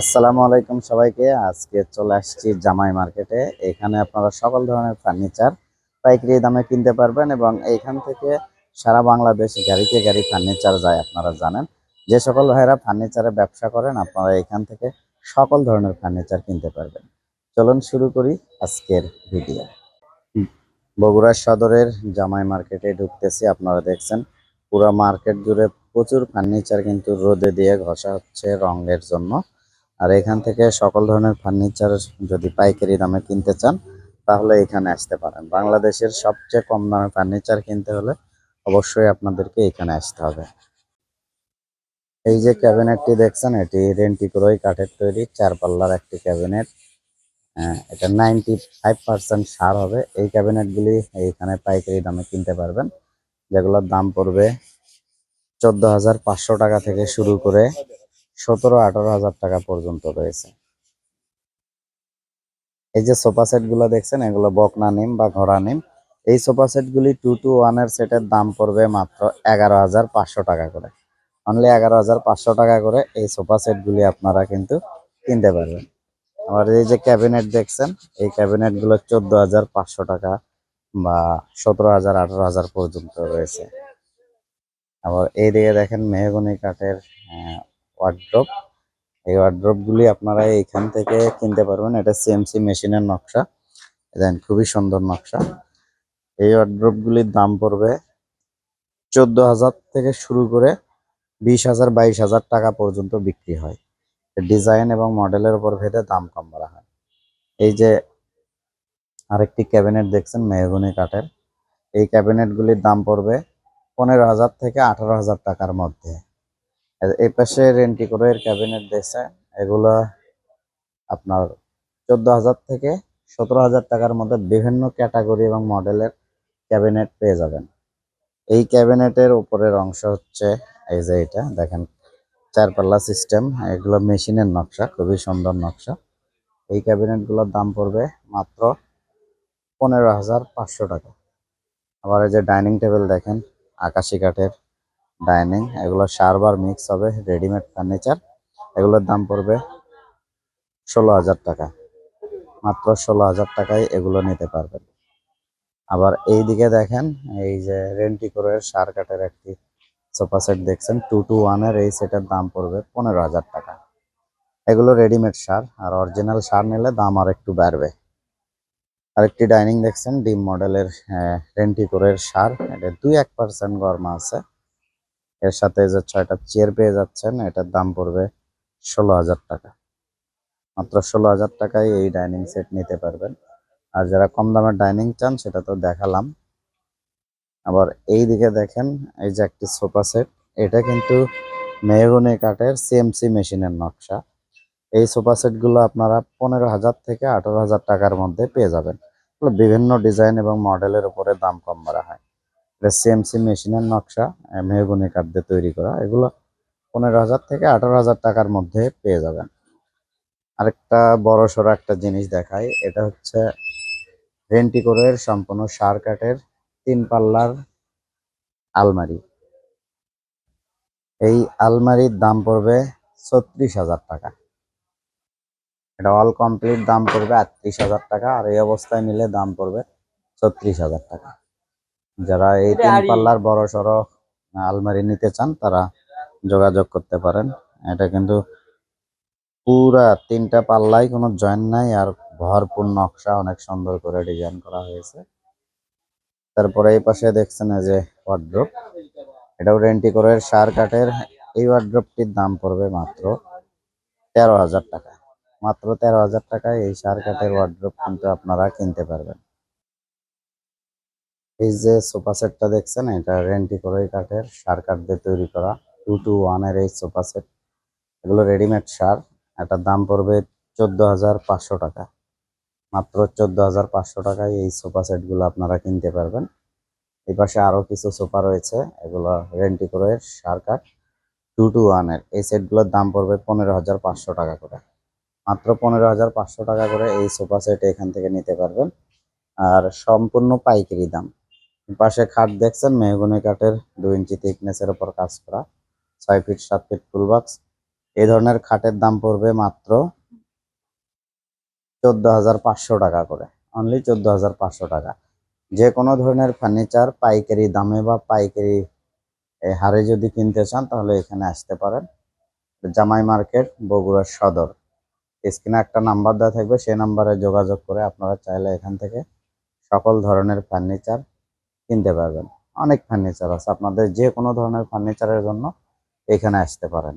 আসসালামু আলাইকুম সবাইকে। আজকে চলে আসছি জামাই মার্কেটে। এখানে আপনারা সকল ধরনের ফার্নিচার পাইকারি দামে কিনতে পারবেন এবং এখান থেকে সারা বাংলাদেশ গাড়িতে গাড়ি ফার্নিচার যায়, আপনারা জানেন। যে সকল ভাইরা ফার্নিচারের ব্যবসা করেন, আপনারা এখান থেকে সকল ধরনের ফার্নিচার কিনতে পারবেন। চলুন শুরু করি আজকের ভিডিও। বগুড়া সদরের জামাই মার্কেটে ঢুকতেছি, আপনারা দেখছেন। পুরো মার্কেট জুড়ে প্রচুর ফার্নিচার কিন্তু রোদে দিয়ে ঘষা হচ্ছে রঙের জন্য। আর এখান থেকে সকল ধরনের ফার্নিচার যদি পাইকারি দামে কিনতে চান, তাহলে এখানে আসতে পারেন। বাংলাদেশের সবচেয়ে কম দামে ফার্নিচার কিনতে হলে অবশ্যই আপনাদেরকে এখানে আসতে হবে। এই যে ক্যাবিনেটটি দেখছেন, এটি রেন্টিকুরোই কাঠের তৈরি, চার পাল্লার একটি ক্যাবিনেট। এটা নাইনটি ফাইভ পার্সেন্ট সার হবে। এই ক্যাবিনেটগুলি এইখানে পাইকারি দামে কিনতে পারবেন, যেগুলোর দাম পড়বে চোদ্দ হাজার পাঁচশো টাকা থেকে শুরু করে সতেরো, আঠারো হাজার টাকা পর্যন্ত রয়েছে। এই যে সোফা সেটগুলো দেখছেন, এগুলো বকনা নিম বা ঘোড়া নিম। এই সোফা সেট গুলি টু টু ওয়ানের সেটের দাম পড়বে মাত্র এগারো হাজার পাঁচশো টাকা করে। অনলি এগারো হাজার পাঁচশো টাকা করে এই সোফা সেট গুলি আপনারা কিন্তু কিনতে পারবেন। আবার এই যে ক্যাবিনেট দেখছেন, এই ক্যাবিনেটগুলো চোদ্দ হাজার পাঁচশো টাকা বা সতেরো হাজার, আঠারো হাজার পর্যন্ত রয়েছে। আবার এই দিকে দেখেন মেহগনি কাঠের ওয়ার্ড্রপ এই ওয়ার্ড্রপ গুলি আপনারা এইখান থেকে কিনতে পারবেন। এটা সিএমসি মেশিনের নকশা। দেখেন, খুবই সুন্দর নকশা। এই ওয়ার্ড্রপ গুলির দাম পড়বে চোদ্দ হাজার থেকে শুরু করে বিশ হাজার, বাইশ হাজার টাকা পর্যন্ত বিক্রি হয়। ডিজাইন এবং মডেলের উপর ভেদে দাম কম করা হয়। এই যে আরেকটি ক্যাবিনেট দেখছেন, মেহগুনি কাঠের। এই ক্যাবিনেট গুলির দাম পড়বে পনেরো হাজার থেকে আঠারো হাজার টাকার মধ্যে। এই পাশে রেন্টি করে ক্যাবিনেট দিয়েছে এগুলো আপনার চোদ্দ হাজার থেকে সতেরো হাজার টাকার মধ্যে বিভিন্ন ক্যাটাগরি এবং মডেলের ক্যাবিনেট পেয়ে যাবেন। এই ক্যাবিনেটের উপরের অংশ হচ্ছে এই যে এটা, দেখেন চারপাল্লা সিস্টেম, এগুলো মেশিনের নকশা, খুবই সুন্দর নকশা। এই ক্যাবিনেটগুলোর দাম পড়বে মাত্র পনেরো হাজার পাঁচশো টাকা। আবার এই যে ডাইনিং টেবিল দেখেন, আকাশি কাঠের ডাইনিং, এগুলো সারবার মিক্স হবে রেডিমেড ফার্নিচার এগুলোর দাম পড়বে ষোলো হাজার টাকা। মাত্র ষোলো হাজার টাকায় এগুলো নিতে পারবেন। আবার এই দিকে দেখেন, এই যে রেন্টিকোরের সার কাঠের একটি সোফা সেট দেখছেন টু টু ওয়ানের এই সেটের দাম পড়বে পনেরো হাজার টাকা। এগুলো রেডিমেড সার, আর অরিজিনাল সার নিলে দাম আর একটু বাড়বে। আরেকটি ডাইনিং দেখছেন, ডিম মডেলের রেন্টিকোরের সার, এটা দুই এক পার্সেন্ট গরমা আছে। এর সাথে যে ছয়টা চেয়ার পেয়ে যাচ্ছেন, এটার দাম পড়বে ষোলো হাজার টাকা। মাত্র ষোলো হাজার টাকায় এই ডাইনিং সেট নিতে পারবেন। আর যারা কম দামের ডাইনিং চান, সেটা তো দেখালাম। আবার এই দিকে দেখেন, এই যে একটি সোফা সেট এটা কিন্তু মেহগুনি কাঠের সিএমসি মেশিনের নকশা। এই সোফা সেটগুলো আপনারা পনেরো হাজার থেকে আঠারো হাজার টাকার মধ্যে পেয়ে যাবেন। বিভিন্ন ডিজাইন এবং মডেলের উপরে দাম কম করা হয়। এটা সিএমসি মেশিনের নকশা মেহগনি কাঠ দিয়ে তৈরি করা। এগুলো পনেরো হাজার থেকে আঠারো হাজার টাকার মধ্যে পেয়ে যাবেন। আরেকটা বড় সড়ো একটা জিনিস দেখাই, এটা হচ্ছে রেন্টিকোরের সম্পূর্ণ সার কাঠের তিন পাল্লার আলমারি। এই আলমারির দাম পড়বে ছত্রিশ হাজার টাকা। এটা অল কমপ্লিট দাম পড়বে আটত্রিশ হাজার টাকা, আর এই অবস্থায় নিলে দাম পড়বে ছত্রিশ হাজার টাকা। যারা এই তিন পাল্লার বড় সড়ো আলমারি নিতে চান তারা যোগাযোগ করতে পারেন। এটা কিন্তু পুরা তিনটা পাল্লাই কোনো জয়েন্ট নাই আর ভরপুর নকশা অনেক সুন্দর করে ডিজাইন করা হয়েছে। তারপরে এই পাশে দেখছেন এই যে ওয়ার্ড্রোপ এটাও রেন্টি করে সার কাঠের। এই ওয়ার্ড্রোপটির দাম পড়বে মাত্র তেরো হাজার টাকা। মাত্র তেরো হাজার টাকায় এই সার কাঠের ওয়ার্ড্রোপ কিন্তু আপনারা কিনতে পারবেন। এই যে সোফা সেটটা দেখছেন, এটা রেন্টি করে কাঠের, সার কাঠ দিয়ে তৈরি করা টু টু ওয়ানের এই সোফা সেট এগুলো রেডিমেড সার, এটার দাম পড়বে চোদ্দ হাজার পাঁচশো টাকা। মাত্র চোদ্দ হাজার পাঁচশো টাকায় এই সোফা সেটগুলো আপনারা কিনতে পারবেন। এই পাশে আরও কিছু সোফা রয়েছে, এগুলো রেন্টি করে সার কাঠ টু টু ওয়ানের এই সেটগুলোর দাম পড়বে পনেরো হাজার পাঁচশো টাকা করে। মাত্র পনেরো হাজার পাঁচশো টাকা করে এই সোফা সেট এখান থেকে নিতে পারবেন। আর সম্পূর্ণ পাইকারি দাম। পাশে খাট দেখছেন, মেহগুনি কাঠের দু ইঞ্চি থিকনেসের উপর কাজ করা, ছয় ফিট সাত ফিট ফুল বক্স এই ধরনের খাটের দাম পড়বে মাত্র চোদ্দ হাজার পাঁচশো টাকা করে অনলি চোদ্দ হাজার পাঁচশো টাকা। যে কোনো ধরনের ফার্নিচার পাইকারি দামে বা পাইকারি হারে যদি কিনতে চান, তাহলে এখানে আসতে পারেন। জামাই মার্কেট বগুড়া সদর। স্ক্রিনে একটা নাম্বার দেওয়া থাকবে, সেই নাম্বারে যোগাযোগ করে আপনারা চাইলে এখান থেকে সকল ধরনের ফার্নিচার কিনতে পারবেন। অনেক ফার্নিচার আছে। আপনাদের যে কোনো ধরনের ফার্নিচারের জন্য এখানে আসতে পারেন।